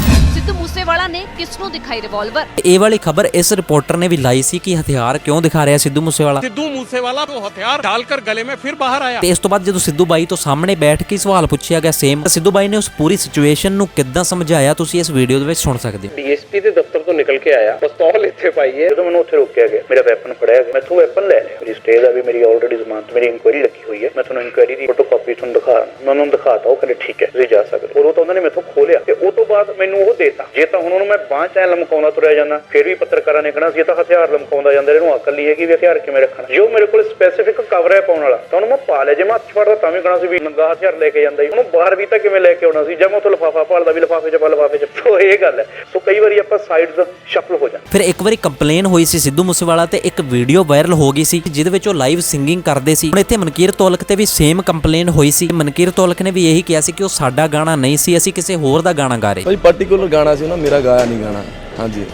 ਰਿਪੋਰਟਰਾਂ ਨੇ ਕਿਸ ਨੂੰ ਦਿਖਾਈ ਰਿਵਾਲਵਰ ਇਹ ਵਾਲੀ ਖਬਰ ਇਸ ਰਿਪੋਰਟਰ ਨੇ ਵੀ ਲਾਈ ਸੀ ਕਿ ਹਥਿਆਰ ਕਿਉਂ ਦਿਖਾ ਰਿਹਾ ਸਿੱਧੂ ਮੂਸੇਵਾਲਾ। ਸਿੱਧੂ ਮੂਸੇਵਾਲਾ ਉਹ ਹਥਿਆਰ ਡਾਲਕਰ ਗਲੇ ਮੇ ਫਿਰ ਬਾਹਰ ਆਇਆ। ਤੇ ਇਸ ਤੋਂ ਬਾਅਦ ਜਦੋਂ ਸਿੱਧੂ ਬਾਈ ਤੋਂ ਸਾਹਮਣੇ ਬੈਠ ਕੇ ਸਵਾਲ ਪੁੱਛਿਆ ਗਿਆ ਸੇਮ ਸਿੱਧੂ ਬਾਈ ਨੇ ਉਸ ਪੂਰੀ ਸਿਚੁਏਸ਼ਨ ਨੂੰ ਕਿੱਦਾਂ ਸਮਝਾਇਆ ਤੁਸੀਂ ਇਸ ਵੀਡੀਓ ਦੇ ਵਿੱਚ ਸੁਣ ਸਕਦੇ ਹੋ। ਡੀਐਸਪੀ ਦੇ ਦਫ਼ਤਰ ਤੋਂ ਨਿਕਲ ਕੇ ਆਇਆ। ਪਿਸਤੌਲ ਇੱਥੇ ਪਾਈ ਹੈ। ਜਦੋਂ ਮੈਨੂੰ ਉੱਥੇ ਰੋਕਿਆ ਗਿਆ ਮੇਰਾ ਵੈਪਨ ਫੜਿਆ ਗਿਆ। ਮੈਂ ਵੈਪਨ ਲੈ ਲਿਆ। ਮੇਰੀ ਸਟੇਜ ਆ ਵੀ ਮੇਰੀ ਆਲਰੇਡੀ ਜ਼ਮਾਨਤ ਮੇਰੀ ਇਨਕੁਆਇਰੀ ਰੱਖੀ ਹੋਈ ਹੈ। ਮੈਂ ਤੁਹਾਨੂੰ ਇਨਕੁਆਇਰੀ ਦੀ ਫੋਟੋਕਾਪੀ ਤੁਹਾਨੂੰ ਦਿਖਾ ਮੈਂ ਉਹਨੂੰ ਦਿਖਾਤਾ ਉਹ ਕਹਿੰਦੇ ਠੀਕ ਹੈ ਤੁਸੀਂ ਜਾ ਸਕਦੇ ਔਰ ਉਹ ਤਾਂ ਉਹਨਾਂ ਨੇ ਮੈਥੋਂ ਖੋਲਿਆ ਤੇ ਉਹ ਤੋਂ ਬਾਅਦ ਮੈਨੂੰ ਉਹ ਦੇਤਾ। ਜੇ ਤਾਂ ਹੁਣ ਉਹਨੂੰ ਮੈਂ ਬਾਂਹ ਚ ਐਂ ਲਮਕਾਉਂਦਾ ਤੁਰਿਆ ਜਾਂਦਾ ਫਿਰ ਵੀ ਪੱਤਰਕਾਰਾਂ ਨੇ ਕਹਿਣਾ ਸੀ ਇਹ ਤਾਂ ਹਥਿਆਰ ਲਮਕਾਉਂਦਾ ਜਾਂਦਾ ਇਹਨੂੰ ਅਕਲ ਨਹੀਂ ਹੈਗੀ ਵੀ ਹਥਿਆਰ ਕਿਵੇਂ ਰੱਖਣਾ। ਜੋ ਮੇਰੇ ਕੋਲ ਸਪੈਸੀਫਿਕ ਕਵਰ ਹੈ ਪਾਉਣ ਵਾਲਾ ਤਾਂ ਉਹਨੂੰ ਮੈਂ ਪਾ ਲਿਆ ਜੇ ਮੈਂ ਹੱਥ ਫੜਦਾ ਤਾਂ ਵੀ ਕਹਿਣਾ ਸੀ ਵੀ ਨੰਗਾ ਹਥਿਆਰ ਲੈ ਕੇ ਜਾਂਦਾ ਜੀ ਉਹਨੂੰ ਬਾਹਰ ਵੀ ਤਾਂ ਕਿਵੇਂ ਲੈ ਕੇ ਆਉਣਾ ਸੀ ਜਾਂ ਮੈਂ ਉੱਥੋਂ ਲਫਾਫਾ ਭਾਲਦਾ ਵੀ ਲਫਾਫੇ 'ਚ ਪਾ ਲਫਾਫੇ 'ਚ ਸੋ ਇਹ ਗੱਲ ਹੈ। ਸੋ ਕਈ ਵਾਰੀ ਆਪਾਂ ਸਾਈਡਸ ਸ਼ਫਲ ਹੋ ਜਾਂਦੇ। ਫਿਰ ਇੱਕ ਵਾਰੀ ਕੰਪਲੇਨ ਹੋਈ ਸੀ ਸਿੱਧੂ ਮੂਸੇਵਾਲਾ ਤੇ ਇੱਕ ਵੀਡੀਓ ਵਾਇਰਲ ਹੋ ਗਈ ਸੀ ਜਿਹਦੇ ਵਿੱਚ ਉਹ ਲਾਈਵ ਸਿੰਗਿੰਗ ਕਰਦੇ ਸੀ। ਹੁਣ ਇੱਥੇ ਮਨਕੀਰ ਤੋਲਕ ਤੇ ਵੀ ਸੇਮ ਕੰਪਲੇਨ ਹੋਈ ਸੀ। ਮਨਕੀਰ ਤੋਲਕ ਨੇ ਵੀ ਇਹੀ ਕਿਹਾ ਸੀ ਕਿ ਉਹ ਸਾਡਾ ਗਾਣਾ ਨਹੀਂ ਸੀ ਅਸੀਂ ਕਿਸੇ ਹੋਰ ਦਾ ਗਾਣਾ ਗਾ ਰਹੇ। ਭਾਈ ਪਾਰਟਿਕੂਲਰ ਗਾਣਾ ਸੀ ਨਾ ਮੇਰਾ ਤਾਂ ਗਾਇਆ ਨਹੀਂ ਗਾਣਾ। ਹਾਂਜੀ।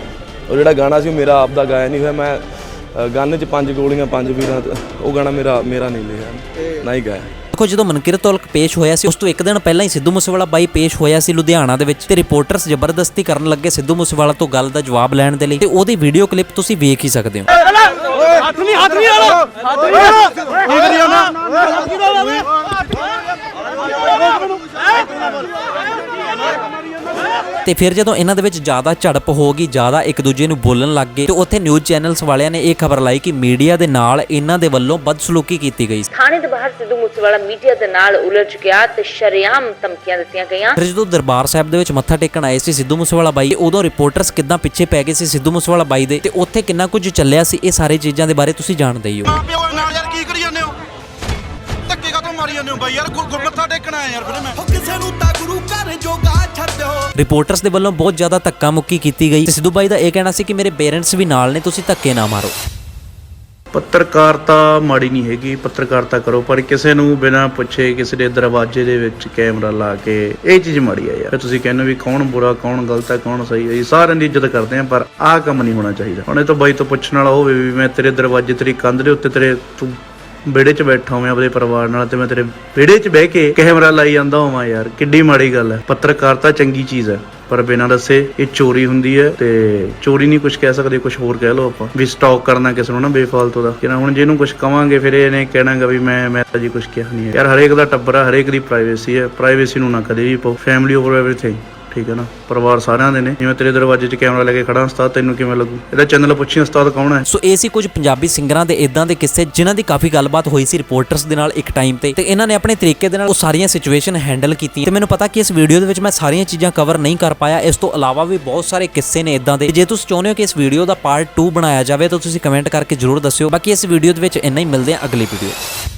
ਉਹ ਜਿਹੜਾ ਗਾਣਾ ਸੀ ਉਹ ਮੇਰਾ ਆਪ ਦਾ ਗਾਇਆ ਨਹੀਂ ਹੋਇਆ। ਮੈਂ ਗਾਣੇ 'ਚ ਪੰਜ ਗੋਲੀਆਂ ਪੰਜ ਵੀਰਾਂ ਉਹ ਗਾਣਾ ਮੇਰਾ ਮੇਰਾ ਨਹੀਂ ਲਿਖਿਆ। ਨਾ ਹੀ ਗਾਇਆ। ਦੇਖੋ ਜਦੋਂ ਮਨਕਿਰਤ ਔਲਖ ਪੇਸ਼ ਹੋਇਆ ਸੀ ਉਸ ਤੋਂ ਇੱਕ ਦਿਨ ਪਹਿਲਾਂ ਹੀ ਸਿੱਧੂ ਮੂਸੇਵਾਲਾ ਬਾਈ ਪੇਸ਼ ਹੋਇਆ ਸੀ ਲੁਧਿਆਣਾ ਦੇ ਵਿੱਚ ਤੇ ਰਿਪੋਰਟਰਸ ਜ਼ਬਰਦਸਤੀ ਕਰਨ ਲੱਗੇ ਸਿੱਧੂ ਮੂਸੇਵਾਲਾ ਤੋਂ ਗੱਲ ਦਾ ਜਵਾਬ ਲੈਣ ਦੇ ਲਈ ਤੇ ਉਹਦੀ ਵੀਡੀਓ ਕਲਿੱਪ ਤੁਸੀਂ ਵੇਖ ਹੀ ਸਕਦੇ ਹੋ। ਹੱਥ ਨਹੀਂ ਹੱਥ ਨਹੀਂ ਆਲਾ। ਹੱਥ ਨਹੀਂ ਆਲਾ। ਠੀਕ ਨਹੀਂ ਆਉਣਾ ਤੇ ਫਿਰ ਜਦੋਂ ਇਹਨਾਂ ਦੇ ਵਿੱਚ ਜ਼ਿਆਦਾ ਝੜਪ ਹੋ ਗਈ ਜ਼ਿਆਦਾ ਇੱਕ ਦੂਜੇ ਨੂੰ ਬੋਲਣ ਲੱਗ ਗਏ ਤੇ ਉੱਥੇ ਨਿਊਜ਼ ਚੈਨਲਸ ਵਾਲਿਆਂ ਨੇ ਇਹ ਖਬਰ ਲਾਈ ਕਿ ਮੀਡੀਆ ਦੇ ਨਾਲ ਇਹਨਾਂ ਦੇ ਵੱਲੋਂ ਬਦਸਲੂਕੀ ਕੀਤੀ ਗਈ ਥਾਣੇ ਦੇ ਬਾਹਰ ਸਿੱਧੂ ਮੂਸੇਵਾਲਾ ਮੀਡੀਆ ਦੇ ਨਾਲ ਉਲਝ ਗਿਆ ਤੇ ਸ਼ਰੇਆਮ ਧਮਕੀਆਂ ਦਿੱਤੀਆਂ ਗਈਆਂ। ਫਿਰ ਜਦੋਂ ਦਰਬਾਰ ਸਾਹਿਬ ਦੇ ਵਿੱਚ ਮੱਥਾ ਟੇਕਣ ਆਏ ਸੀ ਸਿੱਧੂ ਮੂਸੇਵਾਲਾ ਬਾਈ ਉਦੋਂ ਰਿਪੋਰਟਰਸ ਕਿੱਦਾਂ ਪਿੱਛੇ ਪੈ ਗਏ ਸੀ ਸਿੱਧੂ ਮੂਸੇਵਾਲਾ ਬਾਈ ਦੇ? ਤੇ ਉੱਥੇ ਕਿੰਨਾ ਕੁਝ ਚੱਲਿਆ ਸੀ? ਇਹ ਸਾਰੇ ਚੀਜ਼ਾਂ ਦੇ ਬਾਰੇ ਤੁਸੀਂ ਜਾਣਦੇ ਹੀ ਹੋ। ਹੋ ਬਾਈ ਯਾਰ ਗੁਰ ਮੱਥਾ ਟੇਕਣਾ ਆਇਆ ਯਾਰ ਫਿਰ ਮੈਂ। ਕਿਸੇ ਨੂੰ ਤਾਂ ਗੁਰੂ ਘਰ ਜੋਗਾ ਛੱਡੋ ਰਿਪੋਰਟਰਸ ਦੇ ਵੱਲੋਂ ਬਹੁਤ ਜ਼ਿਆਦਾ ਧੱਕਾ ਮੁੱਕੀ ਕੀਤੀ ਗਈ। ਤੇ ਸਿੱਧੂ ਬਾਈ ਦਾ ਇਹ ਕਹਿਣਾ ਸੀ ਕਿ ਮੇਰੇ ਪੇਰੈਂਟਸ ਵੀ ਨਾਲ ਨੇ ਤੁਸੀਂ ਧੱਕੇ ਨਾ ਮਾਰੋ। ਪੱਤਰਕਾਰਤਾ ਮਾੜੀ ਨਹੀਂ ਹੈਗੀ ਪੱਤਰਕਾਰਤਾ ਕਰੋ ਪਰ ਕਿਸੇ ਨੂੰ ਬਿਨਾਂ ਪੁੱਛੇ ਕਿਸੇ ਦੇ ਦਰਵਾਜ਼ੇ ਦੇ ਵਿੱਚ ਕੈਮਰਾ ਲਾ ਕੇ ਇਹ ਚੀਜ਼ ਮਾੜੀ ਆ ਯਾਰ। ਤੁਸੀਂ ਕਹਿੰਦੇ ਹੋ ਵੀ ਕੌਣ ਬੁਰਾ ਕੌਣ ਗਲਤ ਹੈ ਕੌਣ ਸਹੀ ਹੈ ਸਾਰਿਆਂ ਦੀ ਇੱਜ਼ਤ ਕਰਦੇ ਆ ਪਰ ਆਹ ਕੰਮ ਨਹੀਂ ਹੋਣਾ ਚਾਹੀਦਾ। ਹੁਣ ਇਹ ਤਾਂ ਬਾਈ ਤੋਂ ਪੁੱਛਣ ਵਾਲਾ ਹੋਵੇ ਵੀ ਮੈਂ ਤੇਰੇ ਦਰਵਾਜ਼ੇ ਤੇਰੀ ਕੰਧ ਦੇ ਉੱਤੇ ਤੇਰੇ ਤੂੰ ਵਿਹੜੇ 'ਚ ਬੈਠਾ ਹੋਵੇਂ ਆਪਣੇ ਪਰਿਵਾਰ ਨਾਲ ਤੇ ਮੈਂ ਤੇਰੇ ਵਿਹੜੇ 'ਚ ਬਹਿ ਕੇ ਕੈਮਰਾ ਲਾਈ ਜਾਂਦਾ ਹੋਵਾਂ ਯਾਰ, ਕਿੱਡੀ ਮਾੜੀ ਗੱਲ ਹੈ। ਪੱਤਰਕਾਰਤਾ ਚੰਗੀ ਚੀਜ਼ ਹੈ, ਪਰ ਬਿਨਾਂ ਦੱਸੇ ਇਹ ਚੋਰੀ ਹੁੰਦੀ ਹੈ ਤੇ ਚੋਰੀ ਨਹੀਂ ਕੁਝ ਕਹਿ ਸਕਦੇ ਕੁਝ ਹੋਰ ਕਹਿ ਲਓ ਆਪਾਂ। ਵੀ ਸਟਾਕ ਕਰਨਾ ਕਿਸੇ ਨੂੰ ਨਾ ਬੇਫਾਲਤੂ ਦਾ। ਕਿ ਹੁਣ ਜਿਹਨੂੰ ਕੁਝ ਕਵਾਂਗੇ ਫਿਰ ਇਹਨੇ ਕਹਿਣਾਗਾ ਵੀ ਮੈਂ ਮੈਂ ਤਾਂ ਜੀ ਕੁਝ ਕਿਹਾ ਨਹੀਂ ਹੈ। ਯਾਰ ਹਰੇਕ ਦਾ ਟੱਬਰ ਹੈ ਹਰੇਕ ਦੀ ਪ੍ਰਾਈਵੇਸੀ ਹੈ ਪ੍ਰਾਈਵੇਸੀ ਨੂੰ ਨਾ ਕਦੇ ਵੀ ਪਾਓ। ਫੈਮਿਲੀ ਓਵਰ ਐਵਰੀਥਿੰਗ ਠੀਕ ਹੈ ਨਾ? ਪਰਿਵਾਰ ਸਾਰਿਆਂ ਦੇ ਨੇ। ਜਿਵੇਂ ਤੇਰੇ ਦਰਵਾਜ਼ੇ 'ਚ ਕੈਮਰਾ ਲੈ ਕੇ ਖੜਾ ਉਸਤਾਦ, ਤੈਨੂੰ ਕਿਵੇਂ ਲੱਗੂ? ਇਹਦਾ ਚੈਨਲ ਪੁੱਛੀ ਉਸਤਾਦ ਕੌਣ ਹੈ? ਸੋ ਇਹ ਸੀ ਕੁਝ ਪੰਜਾਬੀ ਸਿੰਗਰਾਂ ਦੇ ਇਦਾਂ ਦੇ ਕਿੱਸੇ ਜਿਨ੍ਹਾਂ ਦੀ ਕਾਫੀ ਗੱਲਬਾਤ ਹੋਈ ਸੀ ਰਿਪੋਰਟਰਸ ਦੇ ਨਾਲ ਇੱਕ ਟਾਈਮ ਤੇ। ਤੇ ਇਹਨਾਂ ਨੇ ਆਪਣੇ ਤਰੀਕੇ ਦੇ ਨਾਲ ਉਹ ਸਾਰੀਆਂ ਸਿਚੁਏਸ਼ਨ ਹੈਂਡਲ ਕੀਤੀ ਤੇ ਮੈਨੂੰ ਪਤਾ ਕਿ ਇਸ ਵੀਡੀਓ ਦੇ ਵਿੱਚ ਮੈਂ ਸਾਰੀਆਂ ਚੀਜ਼ਾਂ ਕਵਰ ਨਹੀਂ ਕਰ ਪਾਇਆ। ਇਸ ਤੋਂ ਇਲਾਵਾ ਵੀ ਬਹੁਤ ਸਾਰੇ ਕਿੱਸੇ ਨੇ ਇਦਾਂ ਦੇ। ਜੇ ਤੁਸੀਂ ਚਾਹੁੰਦੇ ਹੋ ਕਿ ਇਸ ਵੀਡੀਓ ਦਾ ਪਾਰਟ 2 ਬਣਾਇਆ ਜਾਵੇ, ਤਾਂ ਤੁਸੀਂ ਕਮੈਂਟ ਕਰਕੇ ਜਰੂਰ ਦੱਸਿਓ। ਬਾਕੀ ਇਸ ਵੀਡੀਓ ਦੇ ਵਿੱਚ ਇੰਨਾ ਹੀ, ਮਿਲਦੇ ਹਾਂ ਅਗਲੀ ਵੀਡੀਓ